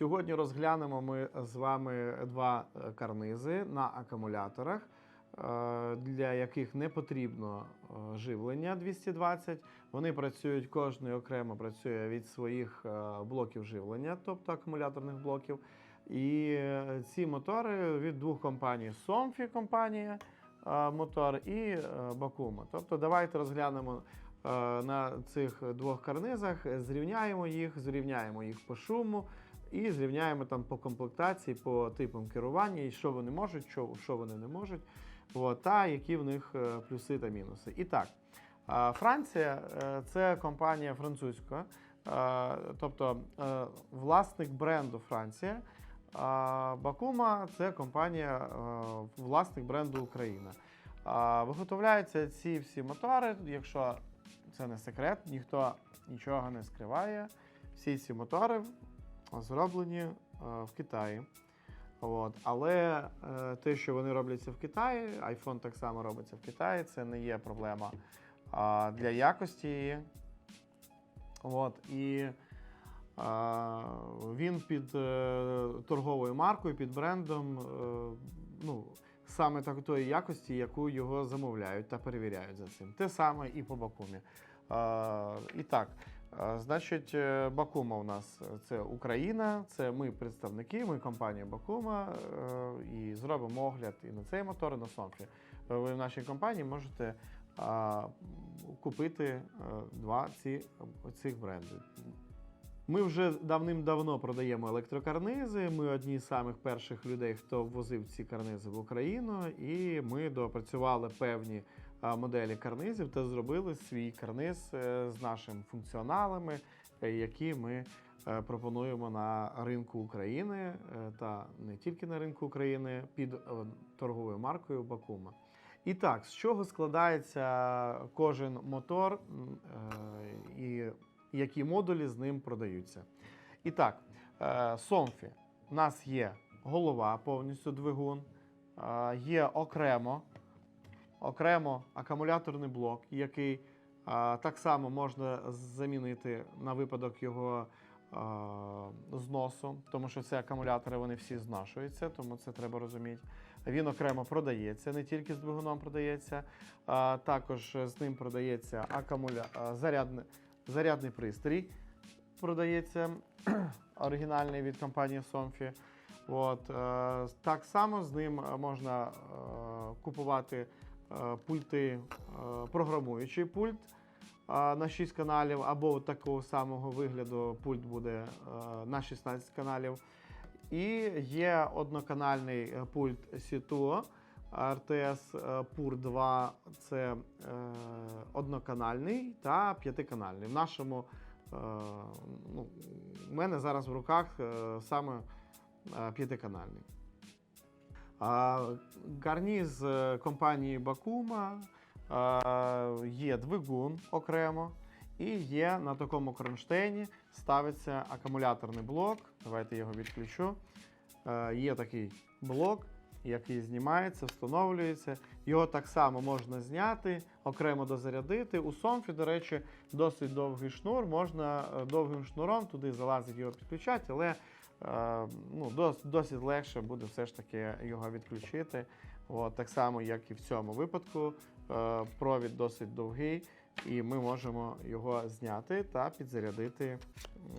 Сьогодні розглянемо ми з вами два е, карнизи на акумуляторах, е, для яких не потрібно е, живлення 220. Вони працюють кожний окремо працює від своїх блоків живлення, тобто акумуляторних блоків. І ці мотори від двох компаній Somfy компанія мотор і Bakuma. Тобто давайте розглянемо на цих двох карнизах, зрівняємо їх, зрівняємо їх по шуму і зрівняємо там по комплектації, по типам керування, і що вони можуть, що, що вони не можуть, от, та які в них е, плюси та мінуси. І так, Франція е, це компанія французька, е, тобто власник бренду Франція. А Бакума це компанія, власник бренду Україна. Виготовляються ці всі мотори, якщо це не секрет, ніхто нічого не скриває. Всі ці мотори зроблені е, в Китаї. От. Але е, те, що вони робляться в Китаї, iPhone так само робиться в Китаї, це не є проблема для якості. От. І він під е, торговою маркою, під брендом, е, ну, саме такої якості, яку його замовляють та перевіряють за цим. Те саме і по Бакумі. І так, значить, е, Бакума у нас це Україна, це ми представники, ми компанія Бакума, е, і зробимо огляд і на цей мотор, і на. Е, Ви в нашій компанії можете купити е, два ці, цих бренди. Ми вже давним-давно продаємо електрокарнизи. Ми одні з самих перших людей, хто ввозив ці карнизи в Україну, і ми допрацювали певні моделі карнизів та зробили свій карниз е, з нашими функціоналами, е, які ми е, пропонуємо на ринку України е, та не тільки на ринку України під е, торговою маркою Бакума. І так, з чого складається кожен мотор е, і які модулі з ним продаються. І так, е, Somfy. У нас є голова, повністю двигун, е, є окремо, окремо акумуляторний блок, який так само можна замінити на випадок його зносу, тому що ці акумулятори вони всі знашуються, тому це треба розуміти. Він окремо продається, не тільки з двигуном продається, а також з ним продається акумуля... а, зарядне... зарядний пристрій. Продається оригінальний від компанії Somfy. От, е, так само з ним можна е, купувати пульти, е, програмуючий пульт е, на 6 каналів, або такого самого вигляду пульт буде е, на 16 каналів. І є одноканальний е, пульт Situo RTS е, PUR 2 це е, одноканальний та п'ятиканальний. В нашому е, ну, у мене зараз в руках е, саме е, п'ятиканальний. А, Карніз е, компанії Бакума е, є двигун окремо. І є на такому кронштейні ставиться акумуляторний блок. Давайте його відключу. Е, є такий блок, який знімається, встановлюється. Його так само можна зняти, окремо дозарядити. У Somfy, до речі, досить довгий шнур. Можна довгим шнуром туди залазить його підключати, але ну, досить легше буде все ж таки його відключити. От, так само, як і в цьому випадку. Е, провід досить довгий, і ми можемо його зняти та підзарядити.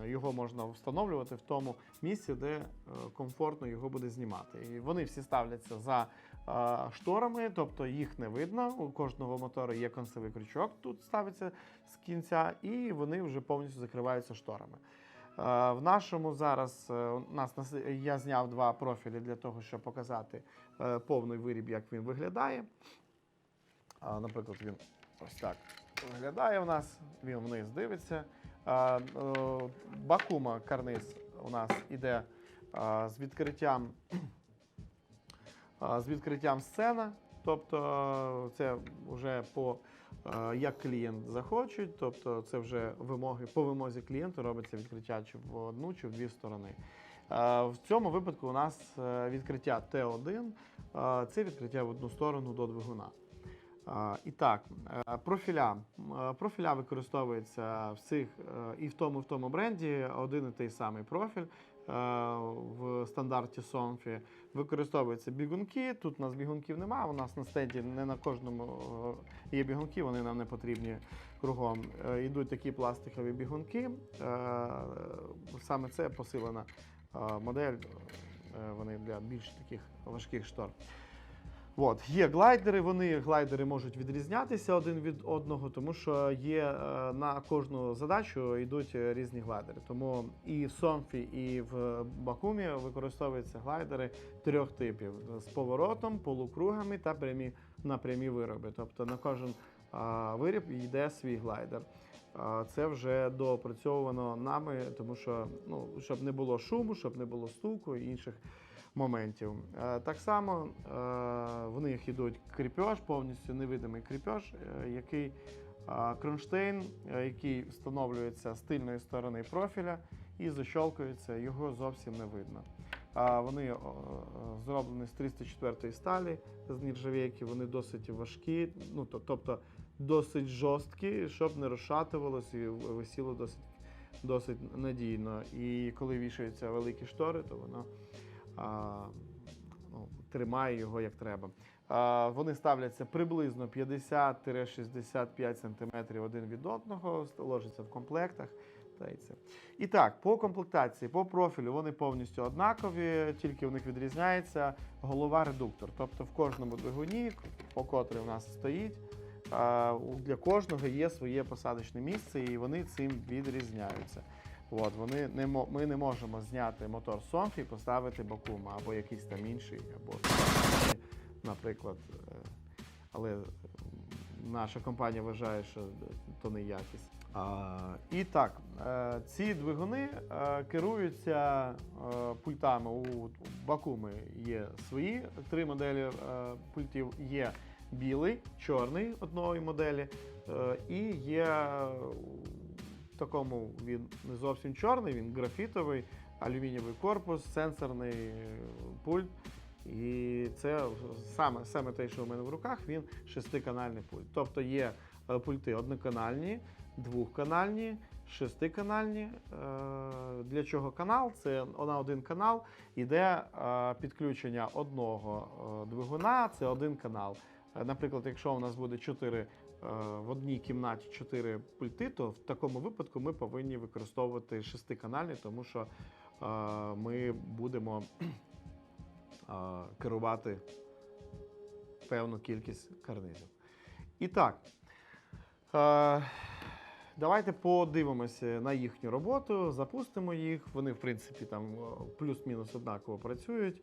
Його можна встановлювати в тому місці, де е, комфортно його буде знімати. І вони всі ставляться за е, шторами, тобто їх не видно. У кожного мотору є концевий крючок, тут ставиться з кінця, і вони вже повністю закриваються шторами. Е, В нашому зараз е, у нас я зняв два профілі для того, щоб показати е, повний виріб, як він виглядає. Наприклад, він ось так виглядає у нас, він вниз дивиться. Бакума карниз у нас іде з відкриттям, з відкриттям сцена. Тобто це вже по як клієнт захоче, тобто це вже вимоги по вимозі клієнту робиться відкриття чи в одну, чи в дві сторони. В цьому випадку у нас е, відкриття Т1, е, це відкриття в одну сторону до двигуна. І так, е, профіля. Е, Профіля використовуються в цих е, і в тому, і в тому бренді один і той самий профіль. в стандарті Somfy. Використовуються бігунки. Тут у нас бігунків немає. У нас на стенді не на кожному є бігунки, вони нам не потрібні кругом. Йдуть такі пластикові бігунки. Саме це посилена модель. Вони для більш таких важких штор. От, є глайдери, вони глайдери можуть відрізнятися один від одного, тому що є е, на кожну задачу йдуть різні глайдери. Тому і в Somfy, і в Бакумі використовуються глайдери трьох типів: з поворотом, полукругами та прямі на прямі вироби. Тобто на кожен виріб йде свій глайдер. Це вже доопрацьовано нами, тому що ну, щоб не було шуму, щоб не було стуку і інших моментів. Е, Так само е, в них йдуть кріпеж, повністю невидимий кріпеж, який е, кронштейн, який встановлюється з тильної сторони профіля і защолкується, його зовсім не видно. Вони зроблені з 304 сталі з нержавійки, вони досить важкі, ну тобто досить жорсткі, щоб не розшатувалося і висіло досить, досить надійно. І коли вішаються великі штори, то воно ну, тримає його як треба. Вони ставляться приблизно 50-65 см один від одного, ложаться в комплектах. І так, по комплектації, по профілю вони повністю однакові, тільки в них відрізняється голова-редуктор. Тобто в кожному двигуні, по котрий у нас стоїть, для кожного є своє посадочне місце, і вони цим відрізняються. От, вони не ми не можемо зняти мотор Somfy і поставити Бакума або якийсь там інший, або наприклад. е, Але наша компанія вважає, що то не якість. А, і так, е, ці двигуни е, керуються пультами. У Бакуми є свої три моделі пультів. Є білий, чорний одної моделі, і є такому він не зовсім чорний, він графітовий, алюмінієвий корпус, сенсорний е, пульт. І це саме, саме те, що в мене в руках, він шестиканальний пульт. Тобто є е, пульти одноканальні, двохканальні, шестиканальні. Е, Для чого канал? Це на один канал іде підключення одного двигуна, це один канал. Наприклад, якщо у нас буде 4 е, в одній кімнаті 4 пульти, то в такому випадку ми повинні використовувати шестиканальні, тому що е, ми будемо е, керувати певну кількість карнизів. І так, е, давайте подивимося на їхню роботу, запустимо їх. Вони, в принципі, там е, плюс-мінус однаково працюють.